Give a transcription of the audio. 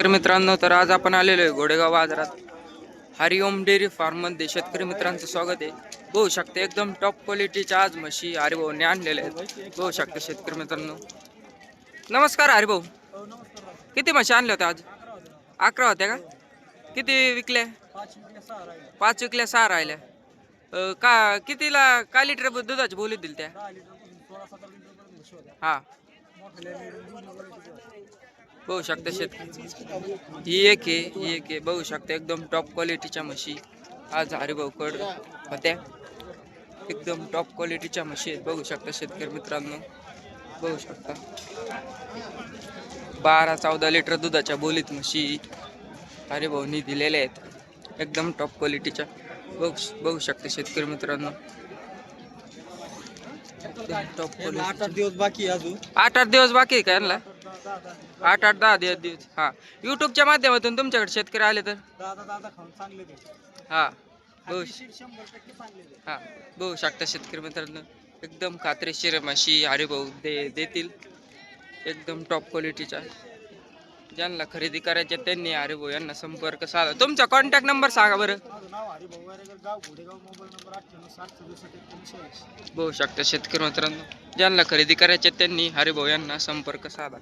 तर मित्रांनो तर आज आपण आलेलो आहे घोडेगाव बाजारात. हरिओम डेअरी फार्ममध्ये शेतकरी मित्रांचं स्वागत आहे. बघू शकते एकदम टॉप क्वालिटीच्या आज म्हशी हरिभाऊने आणलेल्या आहेत. बघू शकते शेतकरी मित्रांनो. नमस्कार हरिभाऊ. किती म्हशी आणल्या होत्या आज? अकरा होत्या का? किती विकल्या? पाच विकल्या सहा राहिल्या. का कितीला काय लिटर दुधाची बोली दिली त्या? हा. बघू शकता शेतकरी ही एक आहे ही एक आहे. बघू शकता एकदम टॉप क्वालिटीच्या म्हशी. आज हरिभाऊकड होत्या. एकदम टॉप क्वालिटीच्या म्हशी आहेत. बघू शकता शेतकरी मित्रांनो. बघू शकता. बारा चौदा लिटर दुधाच्या बोलीत म्हशी हरिभाऊनी दिलेल्या आहेत. एकदम टॉप क्वालिटीच्या बघू बघू शकता शेतकरी मित्रांनो. आठ आठ दिवस बाकी अजून. आठ आठ दिवस बाकी आहे का यांना? आठ आठ दहा दिवस दिवस हा. युट्यूबच्या माध्यमातून तुमच्याकडे शेतकरी आले तर? हा. बघू हा. बघू शकता शेतकरी मित्रांनो. एकदम खात्रीशीर म्हशी हरिभाऊ दे देतील. एकदम टॉप क्वालिटीच्या ज्यांना खरेदी करायचे त्यांनी हरिभाऊ यांना संपर्क साधा. तुमचा कॉन्टॅक्ट नंबर सांगा बरं. बघू शकता शेतकरी मित्रांनो. ज्यांना खरेदी करायचे त्यांनी हरिभाऊ यांना संपर्क साधा.